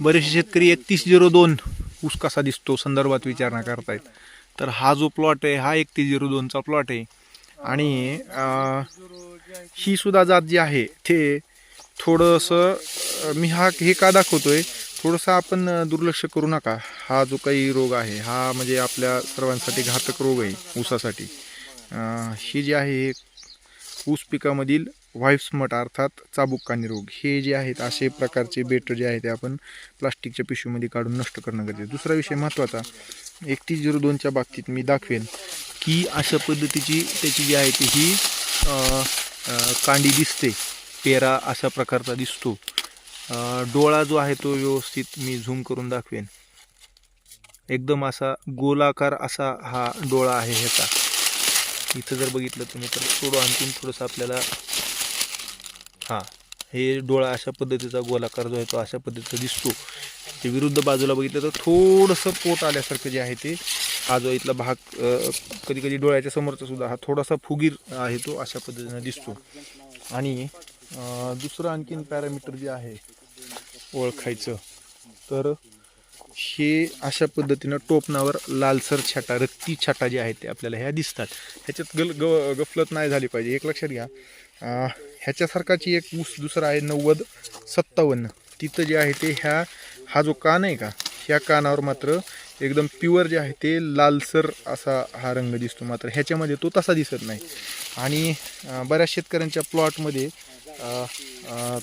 बरेचसे शेतकरी एकतीस झिरो दोन ऊस कसा दिसतो संदर्भात विचारणा करतायत. तर हा जो प्लॉट आहे हा एकतीस झिरो दोनचा प्लॉट आहे. आणि ही सुद्धा जात जी आहे ते थोडंसं मी हा हे का दाखवतोय? थोडंसं आपण दुर्लक्ष करू नका. हा जो काही रोग आहे हा म्हणजे आपल्या सर्वांसाठी घातक रोग आहे ऊसासाठी. ही जी आहे ऊस पिकामधील व्हाईट्समट अर्थात चाबुक्कानी रोग हे जे आहेत असे प्रकारचे बेट जे आहे ते आपण प्लास्टिकच्या पिशवीमध्ये काढून नष्ट करणं गरजेचं दुसरा विषय महत्त्वाचा एकतीस झिरो दोनच्या बाबतीत मी दाखवेन की अशा पद्धतीची त्याची जी आहे ती ही कांडी दिसते पेरा अशा प्रकारचा दिसतो. डोळा जो आहे तो व्यवस्थित मी झूम करून दाखवेन. एकदम असा गोलाकार असा हा डोळा आहे ह्याचा. इथं जर बघितलं तुम्ही तर थोडं आणखीन थोडंसं आपल्याला हां हे डोळा अशा पद्धतीचा गोलाकार जो आहे तो अशा पद्धतीचा दिसतो. ते विरुद्ध बाजूला बघितलं तर थोडंसं पोट आल्यासारखं जे आहे ते हा जो इथला भाग कधी कधी डोळ्याच्या समोरचा सुद्धा हा थोडासा फुगीर आहे तो अशा पद्धतीनं दिसतो. आणि दुसरं आणखीन पॅरामीटर जे आहे ओळखायचं तर हे अशा पद्धतीनं टोपणावर लालसर छाटा रक्ती छाटा जे आहेत ते आपल्याला ह्या दिसतात. ह्याच्यात गल ग गफलत नाही झाली पाहिजे. एक लक्षात घ्या. ह्याच्यासारखाची एक ऊस दुसरा आहे नव्वद सत्तावन्न. तिथं जे आहे ते ह्या हा जो कान आहे का ह्या कानावर मात्र एकदम प्युअर जे आहे ते लालसर असा हा रंग दिसतो मात्र. ह्याच्यामध्ये तो तसा दिसत नाही. आणि बऱ्याच शेतकऱ्यांच्या प्लॉटमध्ये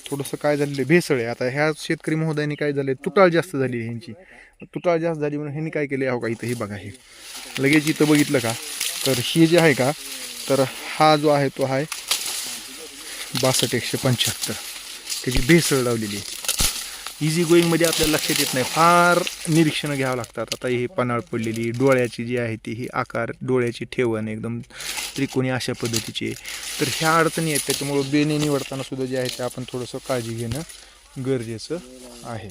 थोडंसं काय झालेलं आहे, भेसळ आहे. आता ह्या शेतकरी महोदयांनी काय झालं तुटाळ जास्त झाली आहे ह्यांची. तुटाळ जास्त झाली म्हणून ह्यांनी काय केलं हो का इथं हे बघा हे. लगेच इथं बघितलं का? तर हे जे आहे का? तर हा जो आहे तो आहे बासष्ट एकशे पंच्याहत्तर. त्याची भेसळ लावलेली आहे. इझी गोईंगमध्ये आपल्याला लक्षात येत नाही. फार निरीक्षणं घ्यावं लागतात. आता ही पन्हाळ पडलेली डोळ्याची जी आहे ती ही आकार डोळ्याची ठेवण एकदम त्रिकोणी अशा पद्धतीची तर ह्या अडचणी आहेत त्याच्यामुळं बेने निवडताना सुद्धा जे आहे ते आपण थोडंसं काळजी घेणं गरजेचं आहे.